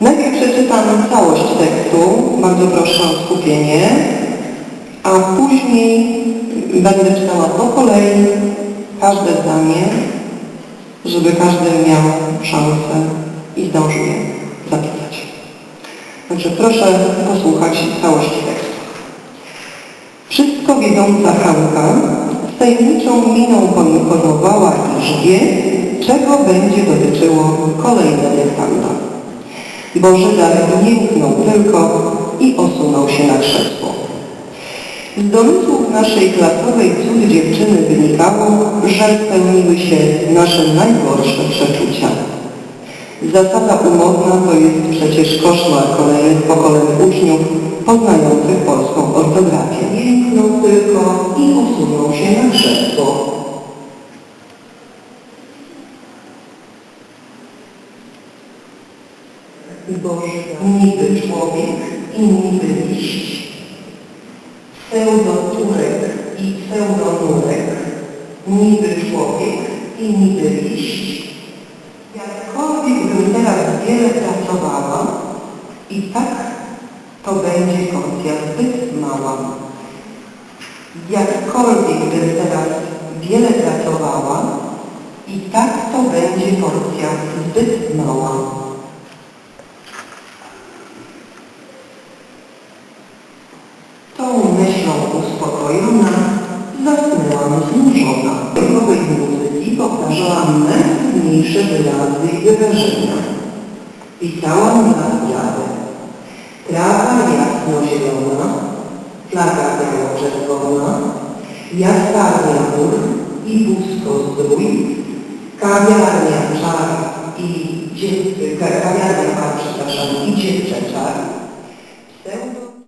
Najpierw przeczytam całość tekstu, bardzo proszę o skupienie, a później będę czytała po kolei każde zdanie, żeby każdy miał szansę i zdążył je zapisać. Także proszę posłuchać całości tekstu. Wszystko wiedząca Hanka tajemniczą miną poinformowała, iż czego będzie dotyczyło kolejne dyktanda. Bo Żydar nie ufnął tylko i osunął się na krzesło. Z domysłów naszej klasowej cud dziewczyny wynikało, że spełniły się nasze najgorsze przeczucia. Zasada umowna to jest przecież koszmar kolejnych pokoleń uczniów poznających polską ortografię. Jęknął tylko i usunął się na krzesło. Boże, niby człowiek i niby liść, pseudoturek i pseudonurek, niby człowiek i niby liść. Jakkolwiek bym teraz wiele pracowała, i tak to będzie porcja zbyt mała. Jakkolwiek bym teraz wiele pracowała, i tak to będzie porcja zbyt powtarzałam najtrudniejsze wyrazy i wyrażenia. Pisałam na białe. Trawa jasno-zielona, flaga biało-czerwona, jastarnia mur i wózko zdrój, kawiarnia czar i dzień, kawiarnia,